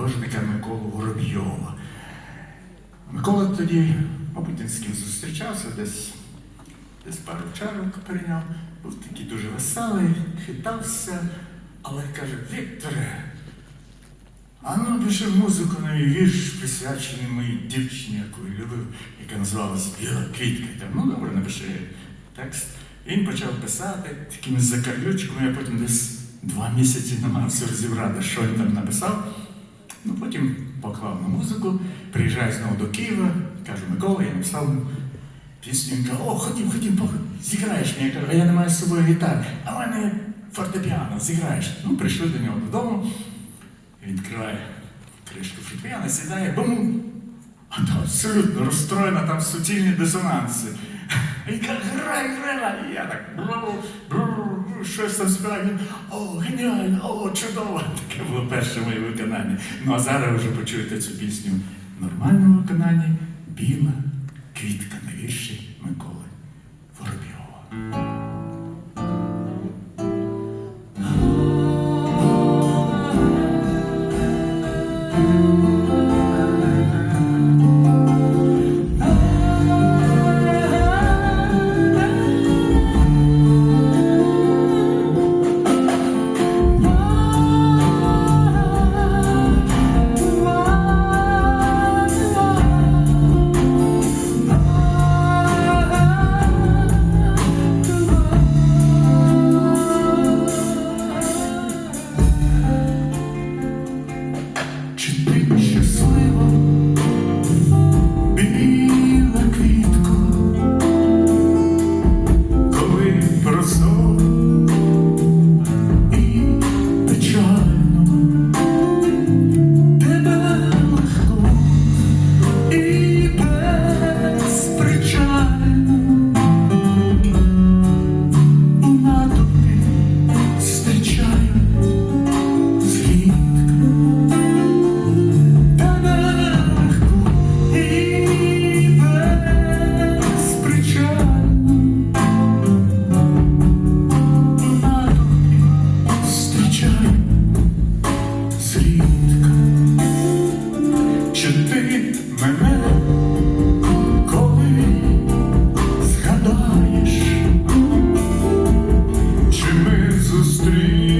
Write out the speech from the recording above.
художника Миколу Воробйова. Микола тоді, мабуть, з ким зустрічався, десь, десь пару чарок прийняв, був такий дуже веселий, хитався, але каже, Вікторе, а ну пиши музику на мій вірш, присвячений моїй дівчині, яку я любив, яка називалась Біла квітка. Кажу, ну добре, напиши текст. Він почав писати такими закарлючками, я потім десь два місяці намагався розібрати, що він там написав. Ну, потім поклав на музику, приїжджаю знову до Києва, кажу, Микола, я написав пісню. Він каже, о, ходім, ходім, зіграєш мені. Я кажу, а я не маю з собою гітари, а в мене фортепіано, зіграєш. Ну, прийшли до нього додому, він відкриває кришку фортепіано, сідає, бум! А там абсолютно розстроєна, там суцільні дисонанси. І каже, грай, грай! Я так щось там справді, О, геніально, о, чудово! Таке було перше моє виконання. Ну а зараз вже почуєте цю пісню в нормальному виконанні Біла квітка на вірші triste.